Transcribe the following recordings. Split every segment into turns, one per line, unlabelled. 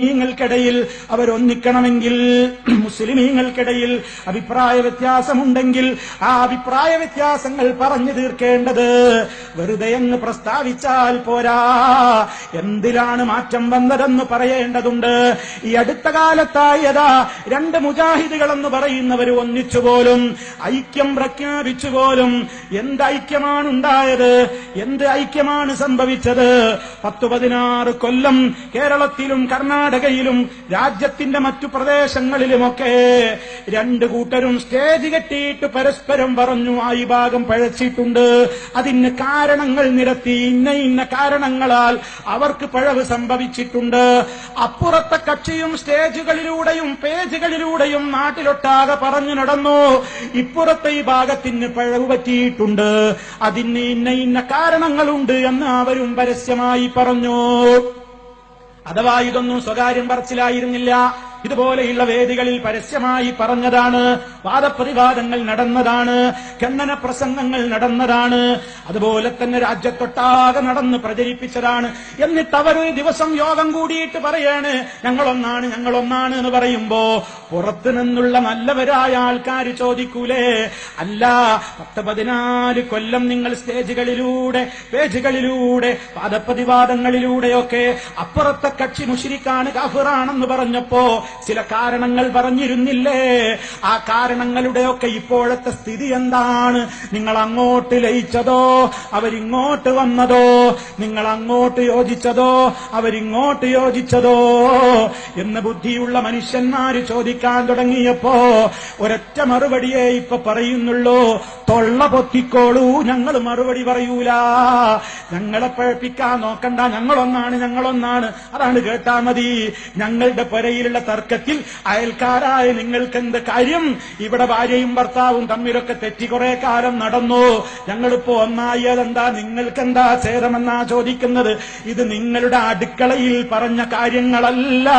മുസ്ലിമീങ്ങൾക്കിടയിൽ അവരൊന്നിക്കണമെങ്കിൽ മുസ്ലിമീങ്ങൾക്കിടയിൽ അഭിപ്രായ വ്യത്യാസമുണ്ടെങ്കിൽ ആ അഭിപ്രായ വ്യത്യാസങ്ങൾ പറഞ്ഞു തീർക്കേണ്ടത് വെറുതെ അങ്ങ് പ്രസ്താവിച്ചാൽ പോരാ. എന്തിലാണ് മാറ്റം വന്നതെന്ന് പറയേണ്ടതുണ്ട്. ഈ അടുത്ത കാലത്തായതാ രണ്ട് മുജാഹിദുകളെന്ന് പറയുന്നവർ ഒന്നിച്ചുപോലും ഐക്യം പ്രഖ്യാപിച്ചുപോലും എന്ത് ഐക്യമാണ് ഉണ്ടായത് എന്ത് ഐക്യമാണ് സംഭവിച്ചത്? പത്തു പതിനാറ് കൊല്ലം കേരളത്തിലും കർണാടകയിലും രാജ്യത്തിന്റെ മറ്റു പ്രദേശങ്ങളിലുമൊക്കെ രണ്ട് കൂട്ടരും സ്റ്റേജ് കെട്ടിയിട്ട് പരസ്പരം പറഞ്ഞു ആ ഈ ഭാഗം പഴച്ചിട്ടുണ്ട്. അതിന് കാരണങ്ങൾ നിരത്തി ഇന്ന ഇന്ന കാരണങ്ങളാൽ അവർക്ക് പഴവ് സംഭവിച്ചിട്ടുണ്ട്. അപ്പുറത്തെ കക്ഷിയും സ്റ്റേജുകളിലൂടെയും പേജുകളിലൂടെയും നാട്ടിലൊട്ടാകെ പറഞ്ഞു നടന്നു ഇപ്പുറത്തെ ഈ ഭാഗത്തിന് പഴവ് പറ്റിയിട്ടുണ്ട്. അതിന് ഇന്ന ഇന്ന കാരണങ്ങളുണ്ട് എന്ന് അവരും പരസ്യമായി പറഞ്ഞു. അഥവാ ഇതൊന്നും സ്വകാര്യം പറച്ചിലായിരുന്നില്ല. ഇതുപോലെയുള്ള വേദികളിൽ പരസ്യമായി പറഞ്ഞതാണ് വാദപ്രതിവാദങ്ങൾ നടന്നതാണ് ഖണ്ഡന പ്രസംഗങ്ങൾ നടന്നതാണ് അതുപോലെ തന്നെ രാജ്യത്തൊട്ടാകെ നടന്ന് പ്രചരിപ്പിച്ചതാണ്. എന്നിട്ട് അവരൊരു ദിവസം യോഗം കൂടിയിട്ട് പറയാണ് ഞങ്ങളൊന്നാണ് ഞങ്ങളൊന്നാണ് എന്ന് പറയുമ്പോ പുറത്തു നിന്നുള്ള നല്ലവരായ ആൾക്കാർ ചോദിക്കൂലേ അല്ല പത്ത് പതിനാല് കൊല്ലം നിങ്ങൾ സ്റ്റേജുകളിലൂടെ പേജുകളിലൂടെ വാദപ്രതിവാദങ്ങളിലൂടെയൊക്കെ അപ്പുറത്തെ കക്ഷി മുഷിരിക്കാണ് കഫിറാണെന്ന് പറഞ്ഞപ്പോ ചില കാരണങ്ങൾ പറഞ്ഞിരുന്നില്ലേ? ആ കാരണങ്ങളുടെയൊക്കെ ഇപ്പോഴത്തെ സ്ഥിതി എന്താണ്? നിങ്ങൾ അങ്ങോട്ട് ലയിച്ചതോ? അവരിങ്ങോട്ട് വന്നതോ? നിങ്ങൾ അങ്ങോട്ട് യോജിച്ചതോ? അവരിങ്ങോട്ട് യോജിച്ചതോ? എന്ന് ബുദ്ധിയുള്ള മനുഷ്യന്മാര് ചോദിക്കാൻ തുടങ്ങിയപ്പോ ഒരൊറ്റ മറുപടിയേ ഇപ്പൊ പറയുന്നുള്ളൂ. തൊള്ള പൊത്തിക്കോളൂ ഞങ്ങൾ മറുപടി പറയൂല. ഞങ്ങളെ പഴപ്പിക്കാൻ നോക്കണ്ട. ഞങ്ങളൊന്നാണ് ഞങ്ങളൊന്നാണ്. അതാണ് കേട്ടാ മതി. ഞങ്ങളുടെ പുരയിലുള്ള തർക്കത്തിൽ അയൽക്കാരായ നിങ്ങൾക്ക് എന്ത് കാര്യം? ഇവിടെ ഭാര്യയും ഭർത്താവും തമ്മിലൊക്കെ തെറ്റി കുറെ കാലം നടന്നു. ഞങ്ങളിപ്പോ ഒന്നായി അതെന്താ? നിങ്ങൾക്കെന്താ ഛേദമെന്നാ ചോദിക്കുന്നത്? ഇത് നിങ്ങളുടെ അടുക്കളയിൽ പറഞ്ഞ കാര്യങ്ങളല്ല.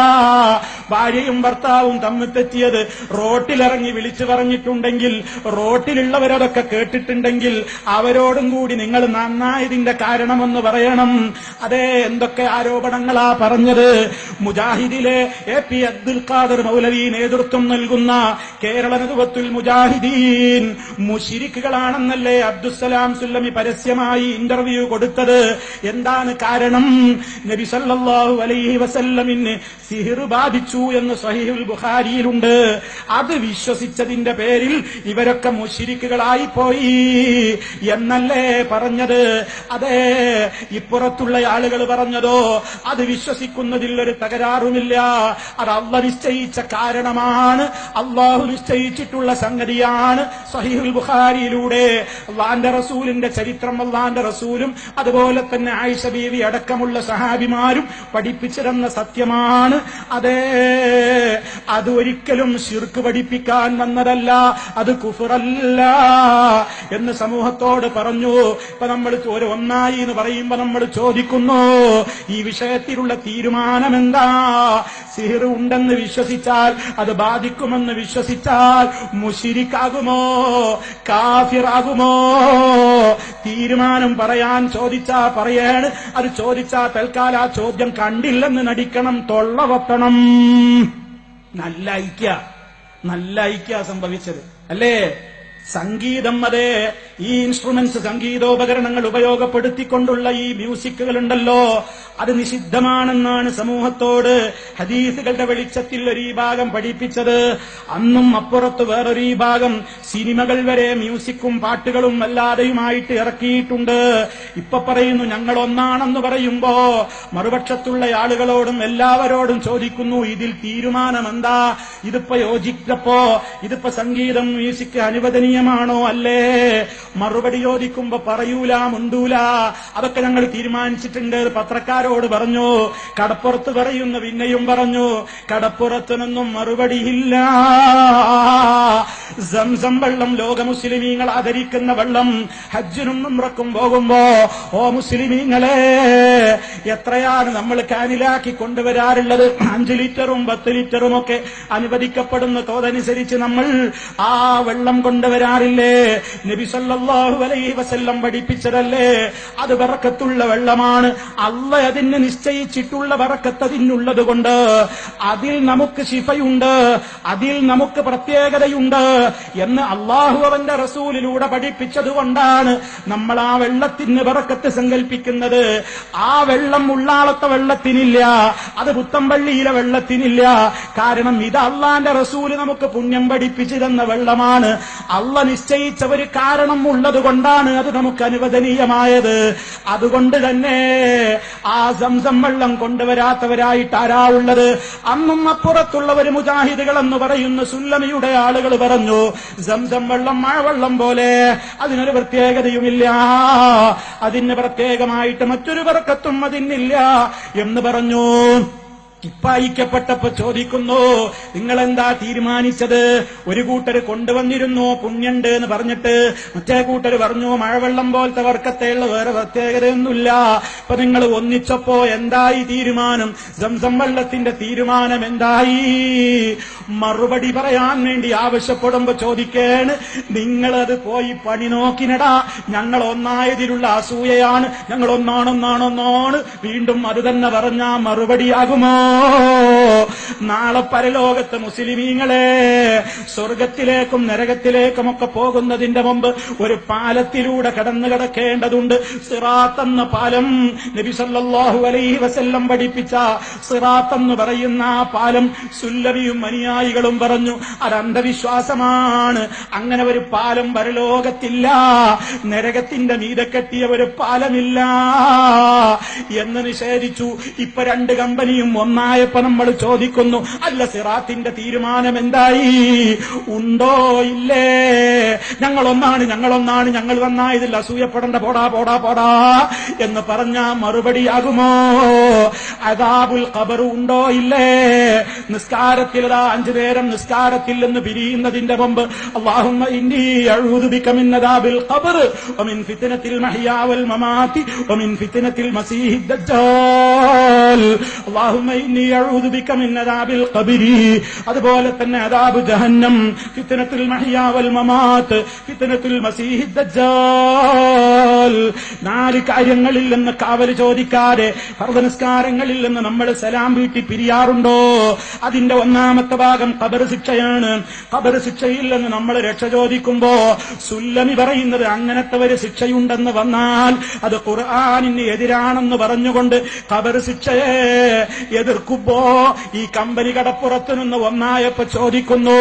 ഭാര്യയും ഭർത്താവും തമ്മിൽ തെറ്റിയത് റോട്ടിലിറങ്ങി വിളിച്ചു പറഞ്ഞിട്ടുണ്ടെങ്കിൽ റോട്ടിലുള്ളവരതൊക്കെ കേട്ടിട്ടുണ്ടെങ്കിൽ അവരോടും കൂടി നിങ്ങൾ നന്നായതിന്റെ കാരണമെന്ന് പറയണം. അതേ എന്തൊക്കെ ആരോപണങ്ങളാ പറഞ്ഞത്? മുജാഹിദിലെ എ പി അബ്ദുൽ ഖാദർ മൗലവി നേതൃത്വം നൽകുന്ന കേരള നേതൃത്വത്തിൽ മുജാഹിദീൻ മുഷിരിക്കുകളാണെന്നല്ലേ അബ്ദുസലാം സുല്ലമി പരസ്യമായി ഇന്റർവ്യൂ കൊടുത്തത്? എന്താണ് കാരണം? നബി സല്ലല്ലാഹു അലൈഹി വസല്ലമിന് സിഹിർ ബാധിച്ചു എന്ന് സഹിഹുൽ ബുഖാരിയിലുണ്ട്. അത് വിശ്വസിച്ചതിന്റെ പേരിൽ ഇവരൊക്കെ മുഷിരിക്കുകളായി പോയി എന്നല്ലേ പറഞ്ഞത്? അതെ ഇപ്പുറത്തുള്ള ആളുകൾ പറഞ്ഞതോ? അത് വിശ്വസിക്കുന്നതിൽ ഒരു തകരാറുമില്ല. അത് അവ നിശ്ചയിച്ച കാരണമാണ്. അള്ളാഹു നിശ്ചയിച്ചിട്ടുള്ള സംഗതിയാണ് സഹീഹുൽ ബുഖാരിയിലൂടെ. അള്ളാന്റെ റസൂലിന്റെ ചരിത്രം അള്ളാന്റെ റസൂലും അതുപോലെ തന്നെ ആയിഷ ബീവി അടക്കമുള്ള സഹാബിമാരും പഠിപ്പിച്ചിരുന്ന സത്യമാണ്. അതേ അത് ഒരിക്കലും ശിർക്ക് പഠിപ്പിക്കാൻ വന്നതല്ല അത് കുഫറല്ല. എന്ന് സമൂഹത്തോട് പറഞ്ഞു. ഇപ്പൊ നമ്മൾ ഒരു ഒന്നായി എന്ന് പറയുമ്പോ നമ്മൾ ചോദിക്കുന്നു ഈ വിഷയത്തിലുള്ള തീരുമാനം എന്താ? സിഹിർ ഉണ്ടെന്ന് വിശ്വസിച്ചാൽ അത് ബാധിക്കുമെന്ന് വിശ്വസിച്ചാൽ മുഷിരിക്കാകുമോ? കാഫിറാകുമോ? തീരുമാനം പറയാൻ ചോദിച്ചാ പറയാണ്. അത് ചോദിച്ചാ തൽക്കാല ആ ചോദ്യം കണ്ടില്ലെന്ന് നടിക്കണം തൊള്ളവത്തണം നല്ല ഐക്യ. നല്ല ഐക്യ സംഭവിച്ചത്. അല്ലേ? സംഗീതം അതെ. ഈ ഇൻസ്ട്രുമെന്റ്സ് സംഗീതോപകരണങ്ങൾ ഉപയോഗപ്പെടുത്തിക്കൊണ്ടുള്ള ഈ മ്യൂസിക്കുകൾ ഉണ്ടല്ലോ അത് നിഷിദ്ധമാണെന്നാണ് സമൂഹത്തോട് ഹദീസുകളുടെ വെളിച്ചത്തിൽ ഒരു ഭാഗം പഠിപ്പിച്ചത്. അന്നും അപ്പുറത്ത് വേറൊരു ഭാഗം സിനിമകൾ വരെ മ്യൂസിക്കും പാട്ടുകളും അല്ലാതെയുമായിട്ട് ഇറക്കിയിട്ടുണ്ട്. ഇപ്പൊ പറയുന്നു ഞങ്ങൾ ഒന്നാണെന്ന് പറയുമ്പോ മറുപക്ഷത്തുള്ള ആളുകളോടും എല്ലാവരോടും ചോദിക്കുന്നു ഇതിൽ തീരുമാനം എന്താ ഇതിപ്പോ യോജിച്ചപ്പോ ഇതിപ്പോ സംഗീതം മ്യൂസിക് അനുവദനീയമാണോ അല്ലേ? മറുപടി ചോദിക്കുമ്പോ പറയൂല മുണ്ടൂല. അതൊക്കെ ഞങ്ങൾ തീരുമാനിച്ചിട്ടുണ്ട്. പത്രക്കാരോട് പറഞ്ഞു. കടപ്പുറത്ത് പറയുന്ന പിന്നെയും പറഞ്ഞു. കടപ്പുറത്ത് നിന്നും മറുപടിയില്ല. സംസം വെള്ളം ലോക മുസ്ലിമീങ്ങൾ ആദരിക്കുന്ന വെള്ളം ഹജ്ജിനും ഉംറക്കും പോകുമ്പോ ഓ മുസ്ലിമീങ്ങളെ എത്രയാണ് നമ്മൾ കാനിലാക്കി കൊണ്ടുവരാറുള്ളത്? അഞ്ചു ലിറ്ററും പത്ത് ലിറ്ററും ഒക്കെ അനുവദിക്കപ്പെടുന്ന തോതനുസരിച്ച് നമ്മൾ ആ വെള്ളം കൊണ്ടുവരാറില്ലേ? നബി സല്ലല്ലാഹു അലൈഹി വസല്ലം പഠിപ്പിച്ചതല്ലേ? അത് വറക്കത്തുള്ള വെള്ളമാണ്. അല്ല അതിന് നിശ്ചയിച്ചിട്ടുള്ള വറക്കത്ത് അതിനുള്ളത് കൊണ്ട് അതിൽ നമുക്ക് ശിഫയുണ്ട് അതിൽ നമുക്ക് പ്രത്യേകതയുണ്ട് എന്ന് അള്ളാഹു അവന്റെ റസൂലിലൂടെ പഠിപ്പിച്ചതുകൊണ്ടാണ് നമ്മൾ ആ വെള്ളത്തിന് വറക്കത്ത് സങ്കല്പിക്കുന്നത് ആ വെള്ളം ഉള്ളാളത്തെ വെള്ളത്തിനില്ല അത് പുത്തമ്പള്ളിയിലെ വെള്ളത്തിനില്ല. കാരണം ഇത് അള്ളാന്റെ റസൂൽ നമുക്ക് പുണ്യം പഠിപ്പിച്ചു തന്ന വെള്ളമാണ്. അള്ള നിശ്ചയിച്ച ഒരു കാരണം ഉള്ളത് കൊണ്ടാണ് അത് നമുക്ക് അനുവദനീയമായത് അതുകൊണ്ട് തന്നെ ആ സംസം വെള്ളം കൊണ്ടുവരാത്തവരായിട്ട് ആരാ ഉള്ളത്? അന്നും അപ്പുറത്തുള്ളവർ മുജാഹിദുകൾ എന്ന് പറയുന്ന സുല്ലമിയുടെ ആളുകൾ പറഞ്ഞു സംസം വെള്ളം മഴവെള്ളം പോലെ അതിനൊരു പ്രത്യേകതയുമില്ല. അതിന് പ്രത്യേകമായിട്ട് മറ്റൊരു വർക്കത്തും അതിന്നില്ല എന്ന് പറഞ്ഞു. ഇപ്പായിക്കപ്പെട്ടപ്പോ ചോദിക്കുന്നു നിങ്ങൾ എന്താ തീരുമാനിച്ചത്? ഒരു കൂട്ടർ കൊണ്ടുവന്നിരുന്നു പുണ്യണ്ട് എന്ന് പറഞ്ഞിട്ട് മറ്റേ കൂട്ടർ പറഞ്ഞു മഴവെള്ളം പോലത്തെ വർക്കത്തെയുള്ള വേറെ പ്രത്യേകതയൊന്നുമില്ല. ഇപ്പൊ നിങ്ങൾ ഒന്നിച്ചപ്പോ എന്തായി തീരുമാനം? സംസം വെള്ളത്തിന്റെ തീരുമാനം എന്തായി? മറുപടി പറയാൻ വേണ്ടി ആവശ്യപ്പെടുമ്പോ ചോദിക്കേണ് നിങ്ങളത് പോയി പണി നോക്കിനടാ. ഞങ്ങൾ ഒന്നായതിലുള്ള അസൂയയാണ്. ഞങ്ങൾ ഒന്നാണൊന്നാണൊന്നാണ്. വീണ്ടും അത് തന്നെ പറഞ്ഞാ മറുപടിയാകുമോ? നാളെ പരലോകത്ത് മുസ്ലിമീങ്ങളെ സ്വർഗത്തിലേക്കും നരകത്തിലേക്കും ഒക്കെ പോകുന്നതിന്റെ മുമ്പ് ഒരു പാലത്തിലൂടെ കടന്നു കിടക്കേണ്ടതുണ്ട്. സിറാത്ത് എന്ന പാലം നബി സല്ലല്ലാഹു അലൈഹി വസല്ലം പഠിപ്പിച്ച സിറാത്തെന്ന് പറയുന്ന ആ പാലം സുല്ലവിയും അനുയായികളും പറഞ്ഞു. അത് അന്ധവിശ്വാസമാണ്. അങ്ങനെ ഒരു പാലം പരലോകത്തില്ല. നരകത്തിന്റെ മീത കെട്ടിയ ഒരു പാലമില്ല എന്ന് നിഷേധിച്ചു. ഇപ്പൊ രണ്ട് കമ്പനിയും ഒന്നായപ്പോ നമ്മൾ ചോദിക്കുന്നു. അല്ല സിറാത്തിന്റെ തീരുമാനം എന്തായി? ഉണ്ടോ? ഇല്ലേ? ഞങ്ങളൊന്നാണ് ഞങ്ങളൊന്നാണ് ഞങ്ങൾ വന്നായതിൽ അസൂയപ്പെടേണ്ട. പോടാ പോടാ പോടാ എന്ന് പറഞ്ഞ മറുപടിയാകുമോ അതാബുൽ ഖബർ ഉണ്ടോ? ഇല്ലേ? നിസ്കാരത്തിൽ അഞ്ചു നേരം നിസ്കാരത്തിൽ നിന്ന് പിരിയുന്നതിന്റെ മുമ്പ് അള്ളാഹുമ്മ ഇന്നി അഊദു ബിക മിൻ അദാബിൽ ഖബർ. ഫിത്നത്തിൽ മഹ്യാ വൽ മമാതി വമിൻ ഫിത്നത്തിൽ മസീഹി ദജ്ജാൽ. അള്ളാഹുമ്മ അതുപോലെ തന്നെ അദാബ് ജഹന്നം കിത്തനത്തിൽ മഹിയാവൽ മമാത്ത് കിത്തനത്തിൽ ദജ്ജാൽ. നാല് കാര്യങ്ങളിൽ നിന്ന് കാവൽ ചോദിക്കാതെ പർവനസ്കാരങ്ങളിൽ നിന്ന് നമ്മൾ സലാം വീട്ടി പിരിയാറുണ്ടോ? അതിന്റെ ഒന്നാമത്തെ ഭാഗം ഖബർ ശിക്ഷയാണ്. ഖബർ ശിക്ഷയിൽ നിന്ന് നമ്മൾ രക്ഷ ചോദിക്കുമ്പോ സുല്ലമി പറയുന്നത് അങ്ങനത്തെ ഒരു ശിക്ഷയുണ്ടെന്ന് വന്നാൽ അത് ഖുർആാനിന് എതിരാണെന്ന് പറഞ്ഞുകൊണ്ട് ഖബർ ശിക്ഷയെ എതിർക്കുമ്പോ ഈ കമ്പനി കടപ്പുറത്തു നിന്ന് ഒന്നായപ്പോ ചോദിക്കുന്നു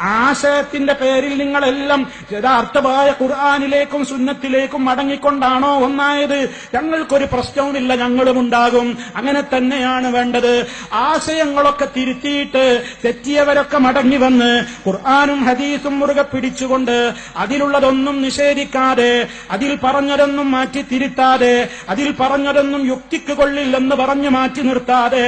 ആശയത്തിന്റെ പേരിൽ നിങ്ങളെല്ലാം യഥാർത്ഥമായ ഖുർആാനിലേക്കും സുന്നത്തിലേക്കും മടങ്ങിക്കൊണ്ടാണോ ഒന്നായത് ഞങ്ങൾക്കൊരു പ്രശ്നവുമില്ല ഞങ്ങളും ഉണ്ടാകും. അങ്ങനെ തന്നെയാണ് വേണ്ടത്. ആശയങ്ങളൊക്കെ തിരുത്തിയിട്ട് തെറ്റിയവരൊക്കെ മടങ്ങി വന്ന് ഖുർആാനും ഹദീസും മുറുകെ പിടിച്ചുകൊണ്ട് അതിലുള്ളതൊന്നും നിഷേധിക്കാതെ അതിൽ പറഞ്ഞതൊന്നും മാറ്റി തിരുത്താതെ അതിൽ പറഞ്ഞതൊന്നും യുക്തിക്ക് കൊള്ളില്ലെന്ന് പറഞ്ഞു മാറ്റി നിർത്താതെ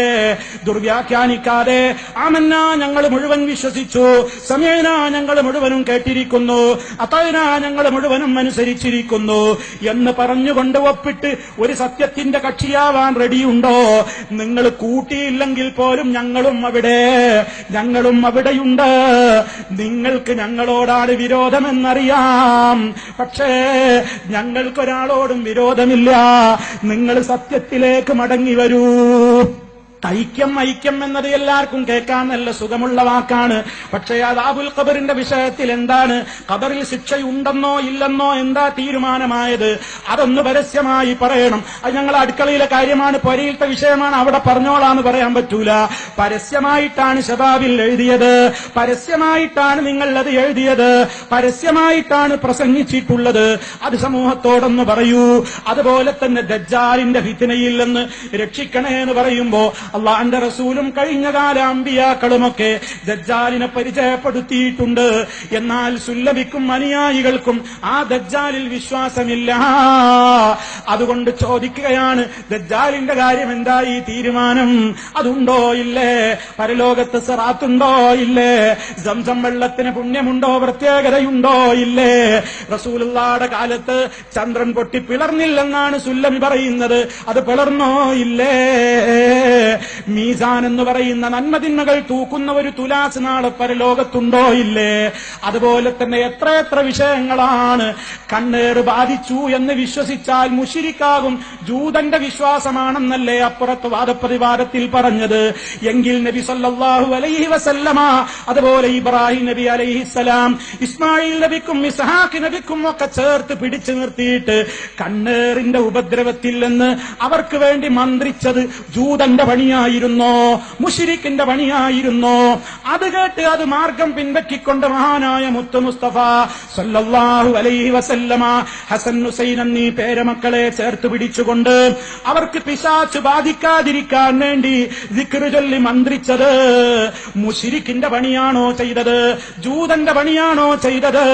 ദുർവ്യാഖ്യാനിക്കാതെ ആമന്ന ഞങ്ങൾ മുഴുവൻ വിശ്വസിച്ചു. സമയന ഞങ്ങൾ മുഴുവനും കേട്ടിരിക്കുന്നു. അത്തയന ഞങ്ങൾ മുഴുവനും അനുസരിച്ചിരിക്കുന്നു. എന്ന് പറഞ്ഞുകൊണ്ട് ഒപ്പിട്ട് ഒരു സത്യത്തിന്റെ കക്ഷിയാവാൻ റെഡിയുണ്ടോ? നിങ്ങൾ കൂട്ടിയില്ലെങ്കിൽ പോലും ഞങ്ങളും അവിടെ. ഞങ്ങളും അവിടെയുണ്ട്. നിങ്ങൾക്ക് ഞങ്ങളോടാണ് വിരോധമെന്നറിയാം. പക്ഷേ ഞങ്ങൾക്കൊരാളോടും വിരോധമില്ല. നിങ്ങൾ സത്യത്തിലേക്ക് മടങ്ങി വരൂ. ഐക്യം ഐക്യം എന്നത് എല്ലാവർക്കും കേൾക്കാൻ നല്ല സുഖമുള്ള വാക്കാണ്. പക്ഷേ അതാബുൽ ഖബറിന്റെ വിഷയത്തിൽ എന്താണ്? ഖബറിൽ ശിക്ഷയുണ്ടെന്നോ ഇല്ലെന്നോ എന്താ തീരുമാനമായത്? അതൊന്ന് പരസ്യമായി പറയണം. അത് ഞങ്ങൾ അടുക്കളയിലെ കാര്യമാണ് പൊരയിലത്തെ വിഷയമാണ് അവിടെ പറഞ്ഞോളാന്ന് പറയാൻ പറ്റൂല. പരസ്യമായിട്ടാണ് ശതാബിൽ എഴുതിയത്. പരസ്യമായിട്ടാണ് നിങ്ങൾ അത് എഴുതിയത്. പരസ്യമായിട്ടാണ് പ്രസംഗിച്ചിട്ടുള്ളത്. അത് സമൂഹത്തോടൊന്ന് പറയൂ. അതുപോലെ തന്നെ ദജ്ജാലിന്റെ നിന്ന് രക്ഷിക്കണേ എന്ന് പറയുമ്പോ അള്ളാന്റെ റസൂലും കഴിഞ്ഞ കാല അമ്പിയാക്കളുമൊക്കെ ദജ്ജാലിനെ പരിചയപ്പെടുത്തിയിട്ടുണ്ട്. എന്നാൽ സുല്ലഭിക്കും അനുയായികൾക്കും ആ ദജ്ജാലിൽ വിശ്വാസമില്ല. അതുകൊണ്ട് ചോദിക്കുകയാണ് ദജ്ജാലിന്റെ കാര്യം എന്തായി തീരുമാനം? അതുണ്ടോ ഇല്ലേ? പരലോകത്ത് സറാത്തുണ്ടോ ഇല്ലേ? സംസം വെള്ളത്തിന് പുണ്യമുണ്ടോ? പ്രത്യേകതയുണ്ടോ ഇല്ലേ? റസൂലുള്ളാടെ കാലത്ത് ചന്ദ്രൻ പൊട്ടി പിളർന്നില്ലെന്നാണ് സുല്ലമി പറയുന്നത്. അത് പിളർന്നോ ഇല്ലേ? മീസാൻ എന്ന് പറയുന്ന നന്മതിന്മകൾ തൂക്കുന്ന ഒരു തുലാസ് നാളെ പരലോകത്തുണ്ടോ ഇല്ലേ? അതുപോലെ തന്നെ എത്ര എത്ര വിഷയങ്ങളാണ് കണ്ണേറ് ബാധിച്ചു എന്ന് വിശ്വസിച്ചാൽ മുഷിരിക്കാകും ജൂതന്റെ വിശ്വാസമാണെന്നല്ലേ അപ്പുറത്ത് വാദപ്രതിവാദത്തിൽ പറഞ്ഞത്. എങ്കിൽ നബി സല്ലാഹു അലൈഹി വസല്ലമ അതുപോലെ ഇബ്രാഹിം നബി അലൈഹിസ്സലാം ഇസ്മായിൽ നബിക്കും ഇസ്ഹാഖ് നബിക്കും ഒക്കെ ചേർത്ത് പിടിച്ചു നിർത്തിയിട്ട് കണ്ണേറിന്റെ ഉപദ്രവത്തിൽ നിന്ന് അവർക്ക് വേണ്ടി മന്ത്രിച്ചത് ജൂതന്റെ പണിയായിരുന്നോ? മുഷിരിക്കിന്റെ പണിയായിരുന്നോ? അത് കേട്ട് അത് മാർഗം പിൻപറ്റിക്കൊണ്ട് മഹാനായ മുത്തു മുസ്തഫ സല്ലല്ലാഹു അലൈഹി വസല്ലമ ഹസൻ ഹുസൈൻ എന്നീ പേരമക്കളെ ചേർത്ത് പിടിച്ചുകൊണ്ട് അവർക്ക് പിശാച്ച് ബാധിക്കാതിരിക്കാൻ വേണ്ടി ദിക്റ് ചൊല്ലി മന്ത്രിച്ചത് മുഷിരിക്കിന്റെ പണിയാണോ ചെയ്തത്? ജൂതന്റെ പണിയാണോ ചെയ്തത്?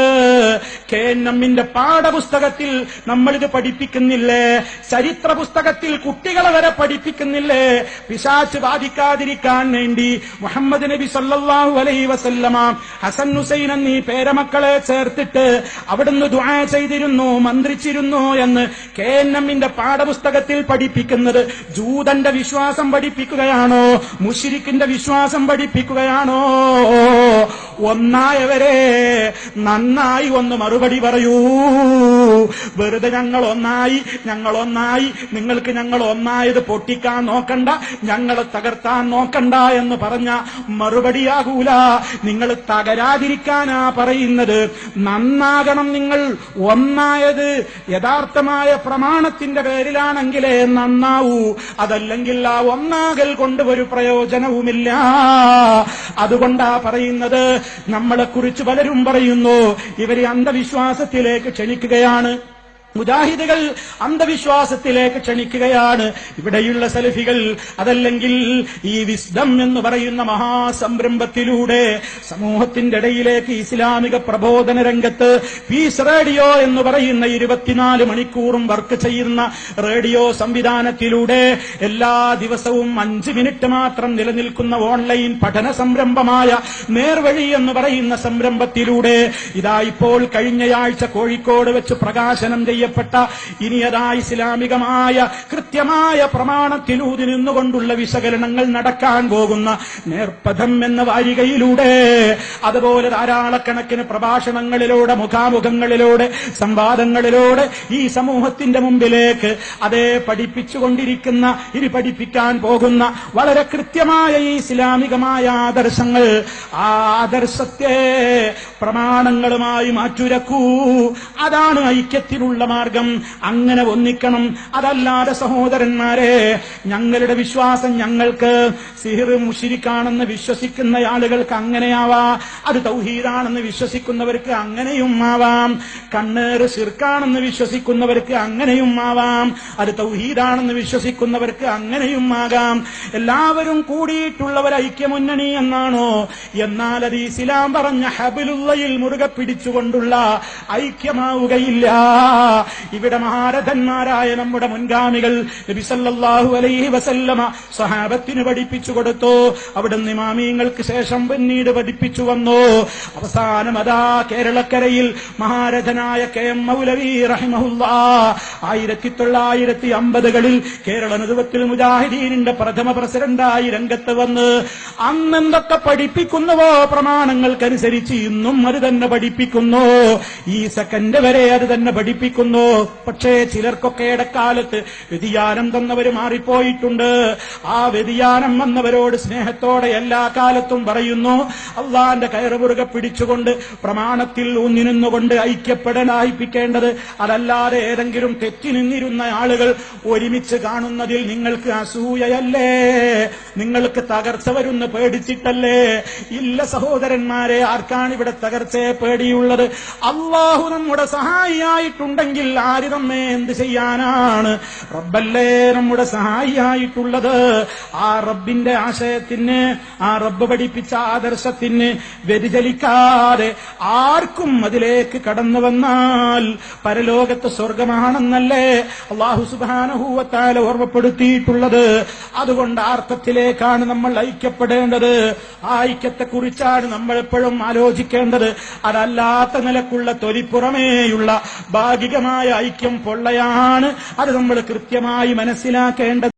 കെ എൻ എമ്മിന്റെ പാഠപുസ്തകത്തിൽ നമ്മളിത് പഠിപ്പിക്കുന്നില്ലേ? ചരിത്ര പുസ്തകത്തിൽ കുട്ടികളെ വരെ പഠിപ്പിക്കുന്നില്ലേ? പിശാച്ച് ബാധിക്കാതിരിക്കാൻ വേണ്ടി മുഹമ്മദ് നബി സല്ലാഹു അലൈ വസല്ലമ ഹസൻ ഹുസൈൻ എന്നീ പേരമക്കളെ ചേർത്തിട്ട് അവിടുന്ന് ദുആ ചെയ്തിരുന്നു മന്ത്രിച്ചിരുന്നു എന്ന് കെ എൻ എമ്മിന്റെ പാഠപുസ്തകത്തിൽ പഠിപ്പിക്കുന്നത് ജൂതന്റെ വിശ്വാസം പഠിപ്പിക്കുകയാണോ? മുഷിരിക്കിന്റെ വിശ്വാസം പഠിപ്പിക്കുകയാണോ? ഒന്നായവരെ നന്നായി ഒന്ന് മറുപടി പറയൂ. വെറുതെ ഞങ്ങൾ ഒന്നായി ഞങ്ങൾ ഒന്നായി നിങ്ങൾക്ക് ഞങ്ങൾ ഒന്നായത് പൊട്ടിക്കാൻ നോക്കണ്ട ഞങ്ങളെ തകർത്താൻ നോക്കണ്ട എന്ന് പറഞ്ഞ മറുപടിയാകൂല. നിങ്ങൾ തകരാതിരിക്കാനാ പറയുന്നത്. നന്നാകണം നിങ്ങൾ ഒന്നായത് യഥാർത്ഥമായ പ്രമാണത്തിന്റെ പേരിലാണെങ്കിലേ നന്നാവൂ. അതല്ലെങ്കിൽ ആ ഒന്നാകൽ കൊണ്ട് ഒരു പ്രയോജനവുമില്ല. അതുകൊണ്ടാ പറയുന്നത് നമ്മളെക്കുറിച്ച് പലരും പറയുന്നു. ഇവരെ അന്ധവിശ്വാസത്തിലേക്ക് ക്ഷണിക്കുകയാണ്. മുജാഹിദുകൾ അന്ധവിശ്വാസത്തിലേക്ക് ക്ഷണിക്കുകയാണ്. ഇവിടെയുള്ള സലഫികൾ അതല്ലെങ്കിൽ ഈ വിസ്ഡം എന്ന് പറയുന്ന മഹാസംരംഭത്തിലൂടെ സമൂഹത്തിന്റെ ഇടയിലേക്ക് ഇസ്ലാമിക പ്രബോധന രംഗത്ത് പീസ് റേഡിയോ എന്ന് പറയുന്ന ഇരുപത്തിനാല് മണിക്കൂറും വർക്ക് ചെയ്യുന്ന റേഡിയോ സംവിധാനത്തിലൂടെ എല്ലാ ദിവസവും അഞ്ച് മിനിറ്റ് മാത്രം നിലനിൽക്കുന്ന ഓൺലൈൻ പഠന സംരംഭമായ നേർവഴി എന്ന് പറയുന്ന സംരംഭത്തിലൂടെ ഇതാ ഇപ്പോൾ കഴിഞ്ഞയാഴ്ച കോഴിക്കോട് വെച്ച് പ്രകാശനം ചെയ്യപ്പെട്ട ഇനി അതാ ഇസ്ലാമികമായ കൃത്യമായ പ്രമാണത്തിലൂതി നിന്നുകൊണ്ടുള്ള വിശകലനങ്ങൾ നടക്കാൻ പോകുന്ന നേർപ്പഥം എന്ന വാരികയിലൂടെ അതുപോലെ ധാരാളക്കണക്കിന് പ്രഭാഷണങ്ങളിലൂടെ മുഖാമുഖങ്ങളിലൂടെ സംവാദങ്ങളിലൂടെ ഈ സമൂഹത്തിന്റെ മുമ്പിലേക്ക് അതേ പഠിപ്പിച്ചുകൊണ്ടിരിക്കുന്ന ഇനി പഠിപ്പിക്കാൻ പോകുന്ന വളരെ കൃത്യമായ ഈ ഇസ്ലാമികമായ ആദർശങ്ങൾ ആ ആദർശത്തെ പ്രമാണങ്ങളുമായി മാറ്റുരക്കൂ. അതാണ് ഐക്യത്തിനുള്ള മാർഗം അങ്ങനെ ഒന്നിക്കണം. അതല്ലാതെ സഹോദരന്മാരെ ഞങ്ങളുടെ വിശ്വാസം ഞങ്ങൾക്ക് സിഹിർ മുഷിരിക്കാണെന്ന് വിശ്വസിക്കുന്ന ആളുകൾക്ക് അങ്ങനെയാവാ. അത് തൗഹീദാണെന്ന് വിശ്വസിക്കുന്നവർക്ക് അങ്ങനെയും ആവാം. കണ്ണേറ് സിർക്കാണെന്ന് വിശ്വസിക്കുന്നവർക്ക് അങ്ങനെയും ആവാം. അത് തൗഹീദാണെന്ന് വിശ്വസിക്കുന്നവർക്ക് അങ്ങനെയും ആകാം. എല്ലാവരും കൂടിയിട്ടുള്ളവർ ഐക്യമുന്നണി എന്നാണോ? എന്നാൽ അത് ഇസ്ലാം പറഞ്ഞ ഹബിലുള്ളയിൽ മുറുകെ പിടിച്ചുകൊണ്ടുള്ള ഐക്യമാവുകയില്ല. ഇവിടെ മഹാരഥന്മാരായ നമ്മുടെ മുൻഗാമികൾ അലൈഹി വസല്ലമ സഹാബത്തിന് പഠിപ്പിച്ചു കൊടുത്തു. അവിടുന്ന് നിമാമിയങ്ങൾക്ക് ശേഷം പിന്നീട് പഠിപ്പിച്ചു വന്നു. അവസാനം അതാ കേരളക്കരയിൽ മഹാരഥനായ കെ എം മൗലവി റഹിമഹുല്ല ആയിരത്തി തൊള്ളായിരത്തി അമ്പതുകളിൽ കേരള നേതൃത്വത്തിൽ മുജാഹിദീനിന്റെ പ്രഥമ പ്രസിഡന്റായി രംഗത്ത് വന്ന് അന്നെന്തൊക്കെ പഠിപ്പിക്കുന്നുവോ പ്രമാണങ്ങൾക്കനുസരിച്ച് ഇന്നും അത് തന്നെ പഠിപ്പിക്കുന്നു. ഈ സെക്കൻഡ് വരെ അത് തന്നെ പഠിപ്പിക്കുന്നു. പക്ഷേ ചിലർക്കൊക്കെ ഇടക്കാലത്ത് വ്യതിയാനം തന്നവര് മാറിപ്പോയിട്ടുണ്ട്. ആ വ്യതിയാനം വന്നവരോട് സ്നേഹത്തോടെ എല്ലാ കാലത്തും പറയുന്നു അള്ളാന്റെ കയറുപുറുക പിടിച്ചുകൊണ്ട് പ്രമാണത്തിൽ ഊന്നി ഐക്യപ്പെടലായിപ്പിക്കേണ്ടത് അതല്ലാതെ ഏതെങ്കിലും തെറ്റി നിന്നിരുന്ന ആളുകൾ ഒരുമിച്ച് കാണുന്നതിൽ നിങ്ങൾക്ക് അസൂയയല്ലേ? നിങ്ങൾക്ക് തകർച്ച വരുന്ന പേടിച്ചിട്ടല്ലേ? ഇല്ല സഹോദരന്മാരെ ആർക്കാണ് ഇവിടെ തകർച്ചയെ പേടിയുള്ളത്? അള്ളാഹു നമ്മുടെ സഹായിയായിട്ടുണ്ടെങ്കിൽ ആര് നമ്മെ എന്ത് ചെയ്യാനാണ്? റബ്ബല്ലേ നമ്മുടെ സഹായിയായിട്ടുള്ളത്. ആ റബ്ബിന്റെ ആശയത്തിന് ആ റബ്ബ് പഠിപ്പിച്ച ആദർശത്തിന് വ്യതിചലിക്കാതെ ആർക്കും അതിലേക്ക് കടന്നു വന്നാൽ പരലോകത്ത് സ്വർഗമാണെന്നല്ലേ അള്ളാഹു സുബാനഹൂവത്താല ഓർമ്മപ്പെടുത്തിയിട്ടുള്ളത്. അതുകൊണ്ട് ആർത്ഥത്തിലേക്കാണ് നമ്മൾ ഐക്യപ്പെടേണ്ടത്. ആ ഐക്യത്തെക്കുറിച്ചാണ് നമ്മൾ എപ്പോഴും ആലോചിക്കേണ്ടത്. അതല്ലാത്ത നിലക്കുള്ള തൊലിപ്പുറമേയുള്ള ഭാഗികമായ ഐക്യം പൊള്ളയാണ്. അത് നമ്മൾ കൃത്യമായി മനസ്സിലാക്കേണ്ടത്